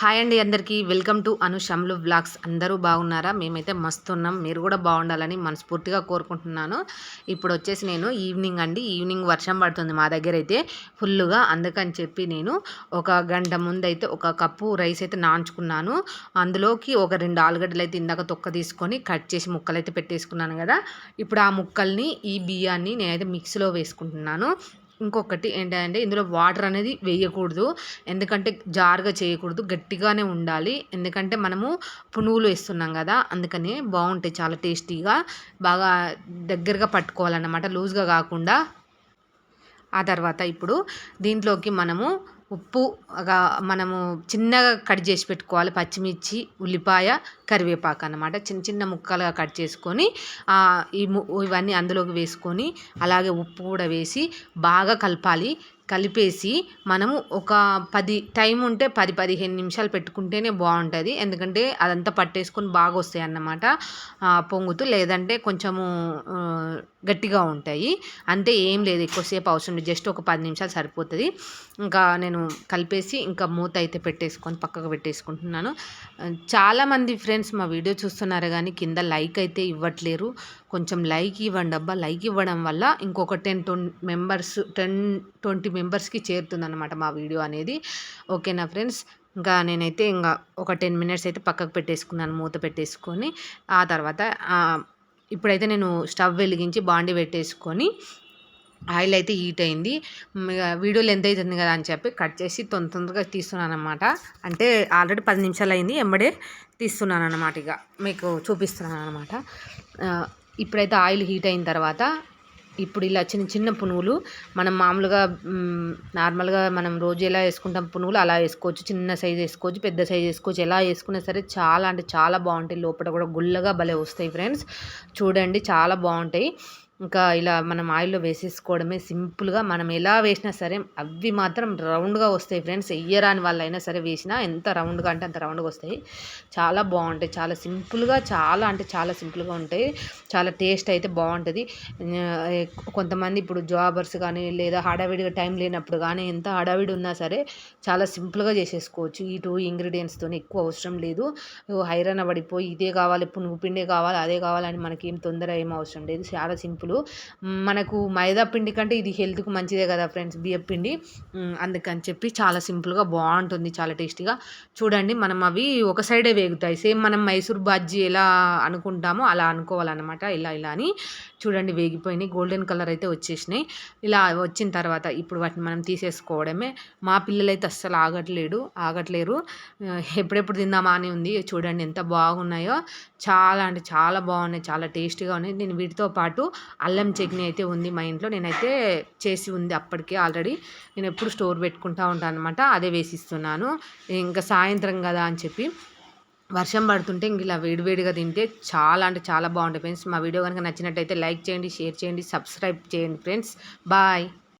Hi అండి అందరికీ. Welcome to అనుషమ్లు blogs అందరూ బాగున్నారా? మేమైతే మస్తు ఉన్నాం మీరు కూడా బాగుండాలని మనస్ఫూర్తిగా కోరుకుంటున్నాను. ఇప్పుడు వచ్చేసి నేను ఈవినింగ్ అండి. ఈవినింగ్ వర్షం పడుతుంది మా దగ్గర అయితే ఫుల్గా అందుకని చెప్పి నేను ఒక గంట ముందు అయితే ఒక కప్పు రైస్ అయితే నాంచుకున్నాను అందులోకి ఒక రెండు ఆలుగడ్డలు అయితే ఇందాక తొక్క తీసుకొని కట్ చేసి ముక్కలు అయితే పెట్టేసుకున్నాను కదా. ఇప్పుడు ఆ ముక్కల్ని ఈ బియ్యాన్ని నేనైతే మిక్సీలో వేసుకుంటున్నాను. ఇంకొకటి ఏంటంటే ఇందులో వాటర్ అనేది వేయకూడదు. ఎందుకంటే జారుగా చేయకూడదు. గట్టిగానే ఉండాలి. ఎందుకంటే మనము పునుగులు వేస్తున్నాం కదా అందుకని బాగుంటాయి. చాలా టేస్టీగా బాగా దగ్గరగా పట్టుకోవాలన్నమాట. లూజ్గా కాకుండా. ఆ తర్వాత ఇప్పుడు దీంట్లోకి మనము ఉప్పు మనము చిన్నగా కట్ చేసి పెట్టుకోవాలి. పచ్చిమిర్చి ఉల్లిపాయ కరివేపాకు అనమాట చిన్న చిన్న ముక్కలుగా కట్ చేసుకొని ఈ ఇవన్నీ అందులోకి వేసుకొని అలాగే ఉప్పు కూడా వేసి బాగా కలపాలి. కలిపేసి మనము ఒక పది టైం ఉంటే పది పదిహేను నిమిషాలు పెట్టుకుంటేనే బాగుంటుంది. ఎందుకంటే అదంతా పట్టేసుకొని బాగా వస్తాయి అన్నమాట పొంగుతూ. లేదంటే కొంచెము గట్టిగా ఉంటాయి. అంతే ఏం లేదు ఎక్కువసేపు అవసరం లేదు. జస్ట్ ఒక పది నిమిషాలు సరిపోతుంది. ఇంకా నేను కలిపేసి ఇంకా మూత అయితే పెట్టేసుకొని పక్కకు పెట్టేసుకుంటున్నాను. చాలామంది ఫ్రెండ్స్ మా వీడియో చూస్తున్నారు కానీ కింద లైక్ అయితే ఇవ్వట్లేరు. కొంచెం లైక్ ఇవ్వండి అబ్బా. లైక్ ఇవ్వడం వల్ల ఇంకొక ten twenty members ten twenty మెంబర్స్కి చేరుతుందన్నమాట మా వీడియో అనేది. ఓకేనా ఫ్రెండ్స్? ఇంకా నేనైతే ఇంకా ఒక టెన్ మినిట్స్ అయితే పక్కకు పెట్టేసుకున్నాను మూత పెట్టేసుకొని. ఆ తర్వాత ఇప్పుడైతే నేను స్టవ్ వెలిగించి బాండి పెట్టేసుకొని ఆయిల్ అయితే హీట్ అయింది. వీడియోలు ఎంత అవుతుంది కదా అని చెప్పి కట్ చేసి తొందర తొందరగా తీస్తున్నాను అనమాట అంటే ఆల్రెడీ పది నిమిషాలు అయింది ఎంబడే తీస్తున్నాను అనమాట ఇక మీకు చూపిస్తున్నాను అనమాట ఇప్పుడైతే ఆయిల్ హీట్ అయిన తర్వాత ఇప్పుడు ఇలా చిన్న చిన్న పునుగులు మనం మామూలుగా నార్మల్గా మనం రోజు ఎలా వేసుకుంటాం పునుగులు అలా వేసుకోవచ్చు. చిన్న సైజ్ వేసుకోవచ్చు పెద్ద సైజ్ వేసుకోవచ్చు. ఎలా వేసుకున్నా సరే చాలా అంటే చాలా బాగుంటాయి. లోపల కూడా గుల్లగా భలే వస్తాయి ఫ్రెండ్స్. చూడండి చాలా బాగుంటాయి. ఇంకా ఇలా మనం ఆయిల్లో వేసేసుకోవడమే సింపుల్గా మనం ఎలా వేసినా సరే అవి మాత్రం రౌండ్గా వస్తాయి ఫ్రెండ్స్. ఎయ్యరాని వాళ్ళైనా సరే వేసినా ఎంత రౌండ్గా అంటే అంత రౌండ్గా వస్తాయి. చాలా బాగుంటాయి. చాలా సింపుల్గా చాలా అంటే చాలా సింపుల్గా ఉంటాయి. చాలా టేస్ట్ అయితే బాగుంటుంది. కొంతమంది ఇప్పుడు జాబర్స్ కానీ లేదా హడావిడిగా టైం లేనప్పుడు కానీ ఎంత హడావిడి ఉన్నా సరే చాలా సింపుల్గా చేసేసుకోవచ్చు. ఈ టూ ఇంగ్రీడియంట్స్తో ఎక్కువ అవసరం లేదు. హైరాణ పడిపోయి ఇదే కావాలి పునుగు పిండే కావాలి అదే కావాలని మనకి ఏం తొందర ఏం అవసరం లేదు. చాలా సింపుల్ సింపుల్ మనకు మైదా పిండి కంటే ఇది హెల్త్కు మంచిదే కదా ఫ్రెండ్స్. బియ్యం పిండి. అందుకని చెప్పి చాలా సింపుల్గా బాగుంటుంది చాలా టేస్టీగా. చూడండి మనం అవి ఒక సైడే వేగుతాయి. సేమ్ మనం మైసూర్ బాజ్జీ ఎలా అనుకుంటామో అలా అనుకోవాలన్నమాట. ఇలా ఇలా అని. చూడండి వేగిపోయినాయి. గోల్డెన్ కలర్ అయితే వచ్చేసినాయి. ఇలా వచ్చిన తర్వాత ఇప్పుడు వాటిని మనం తీసేసుకోవడమే. మా పిల్లలైతే అస్సలు ఆగట్లేడు ఆగట్లేరు. ఎప్పుడెప్పుడు తిందామా అని ఉంది. చూడండి ఎంత బాగున్నాయో. చాలా అంటే చాలా బాగున్నాయి. చాలా టేస్టీగా ఉన్నాయి. నేను వీటితో పాటు అల్లం చట్నీ అయితే ఉంది మా ఇంట్లో. నేనైతే చేసి ఉంది అప్పటికే ఆల్రెడీ. నేను ఎప్పుడు స్టోర్ పెట్టుకుంటా ఉంటాను అనమాట అదే వేసిస్తున్నాను. ఇంకా సాయంత్రం కదా అని చెప్పి. వర్షం పడుతుంటే ఇంక ఇలా వేడివేడిగా తింటే చాలా అంటే చాలా బాగుంటుంది ఫ్రెండ్స్ మా వీడియో కనుక నచ్చినట్టయితే లైక్ చేయండి షేర్ చేయండి సబ్స్క్రైబ్ చేయండి ఫ్రెండ్స్. బాయ్.